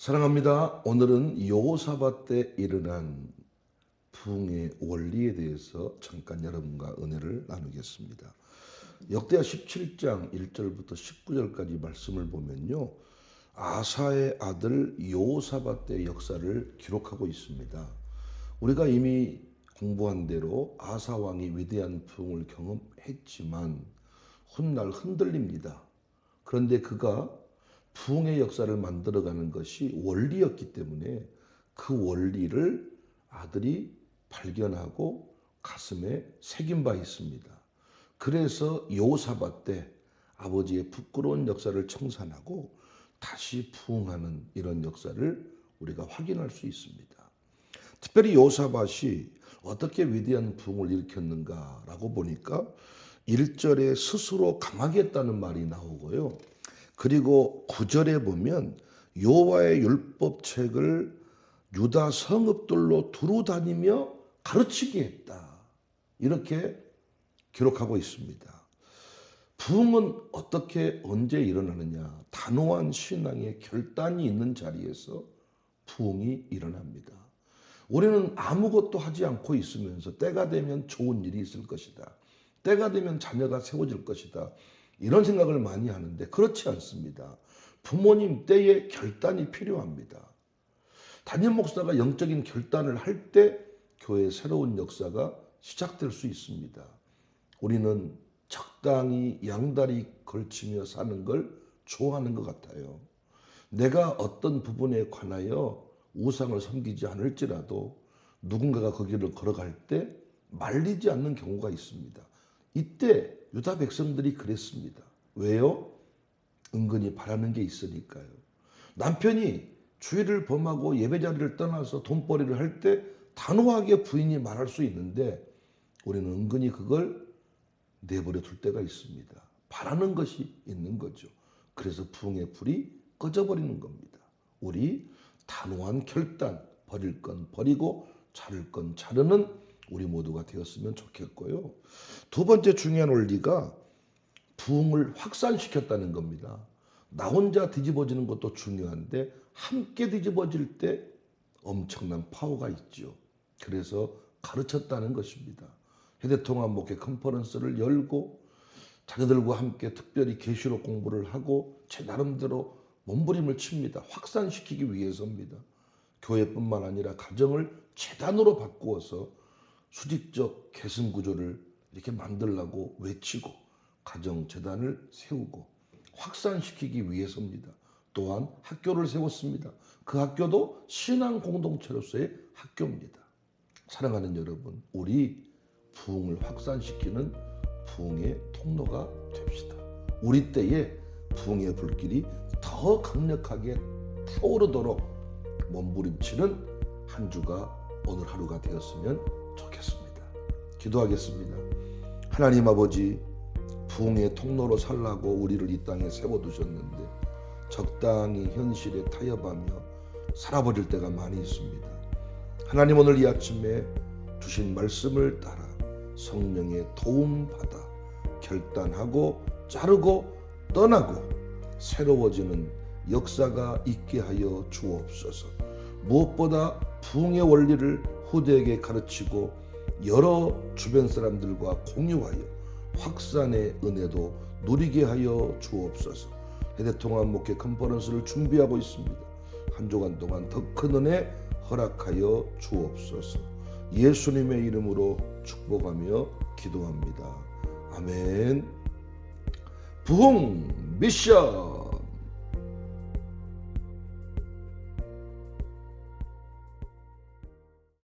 사랑합니다. 오늘은 여호사밧 때 일어난 부흥의 원리에 대해서 잠깐 여러분과 은혜를 나누겠습니다. 역대하 17장 1절부터 19절까지 말씀을 보면요. 아사의 아들 여호사밧 때 역사를 기록하고 있습니다. 우리가 이미 공부한 대로 아사 왕이 위대한 부흥을 경험했지만 훗날 흔들립니다. 그런데 그가 부흥의 역사를 만들어가는 것이 원리였기 때문에 그 원리를 아들이 발견하고 가슴에 새긴 바 있습니다. 그래서 요사바 때 아버지의 부끄러운 역사를 청산하고 다시 부흥하는 이런 역사를 우리가 확인할 수 있습니다. 특별히 요사밭이 어떻게 위대한 부흥을 일으켰는가라고 보니까 1절에 스스로 강하겠다는 말이 나오고요. 그리고 9절에 보면 여호와의 율법책을 유다 성읍들로 두루 다니며 가르치게 했다. 이렇게 기록하고 있습니다. 부흥은 어떻게 언제 일어나느냐? 단호한 신앙의 결단이 있는 자리에서 부흥이 일어납니다. 우리는 아무것도 하지 않고 있으면서 때가 되면 좋은 일이 있을 것이다. 때가 되면 자녀가 세워질 것이다. 이런 생각을 많이 하는데 그렇지 않습니다. 부모님 때에 결단이 필요합니다. 담임 목사가 영적인 결단을 할 때 교회의 새로운 역사가 시작될 수 있습니다. 우리는 적당히 양다리 걸치며 사는 걸 좋아하는 것 같아요. 내가 어떤 부분에 관하여 우상을 섬기지 않을지라도 누군가가 거기를 걸어갈 때 말리지 않는 경우가 있습니다. 이때 유다 백성들이 그랬습니다. 왜요? 은근히 바라는 게 있으니까요. 남편이 주의를 범하고 예배자리를 떠나서 돈벌이를 할 때 단호하게 부인이 말할 수 있는데 우리는 은근히 그걸 내버려 둘 때가 있습니다. 바라는 것이 있는 거죠. 그래서 부흥의 불이 꺼져버리는 겁니다. 우리 단호한 결단, 버릴 건 버리고 자를 건 자르는 우리 모두가 되었으면 좋겠고요. 두 번째 중요한 원리가 부흥을 확산시켰다는 겁니다. 나 혼자 뒤집어지는 것도 중요한데 함께 뒤집어질 때 엄청난 파워가 있죠. 그래서 가르쳤다는 것입니다. 휴대통합 목회 컨퍼런스를 열고 자녀들과 함께 특별히 계시록 공부를 하고 제 나름대로 몸부림을 칩니다. 확산시키기 위해서입니다. 교회뿐만 아니라 가정을 재단으로 바꾸어서 수직적 계승 구조를 이렇게 만들라고 외치고 가정 재단을 세우고 확산시키기 위해서입니다. 또한 학교를 세웠습니다. 그 학교도 신앙 공동체로서의 학교입니다. 사랑하는 여러분, 우리 부흥을 확산시키는 부흥의 통로가 됩시다. 우리 때에 부흥의 불길이 더 강력하게 타오르도록 몸부림치는 한 주가 오늘 하루가 되었으면 좋겠습니다. 기도하겠습니다. 하나님 아버지, 부흥의 통로로 살라고 우리를 이 땅에 세워두셨는데 적당히 현실에 타협하며 살아버릴 때가 많이 있습니다. 하나님 오늘 이 아침에 주신 말씀을 따라 성령의 도움 받아 결단하고 자르고 떠나고 새로워지는 역사가 있게 하여 주옵소서. 무엇보다 부흥의 원리를 후대에게 가르치고 여러 주변 사람들과 공유하여 확산의 은혜도 누리게 하여 주옵소서. 해대통합 목회 컨퍼런스를 준비하고 있습니다. 한 주간 동안 더 큰 은혜 허락하여 주옵소서. 예수님의 이름으로 축복하며 기도합니다. 아멘. 부흥 미션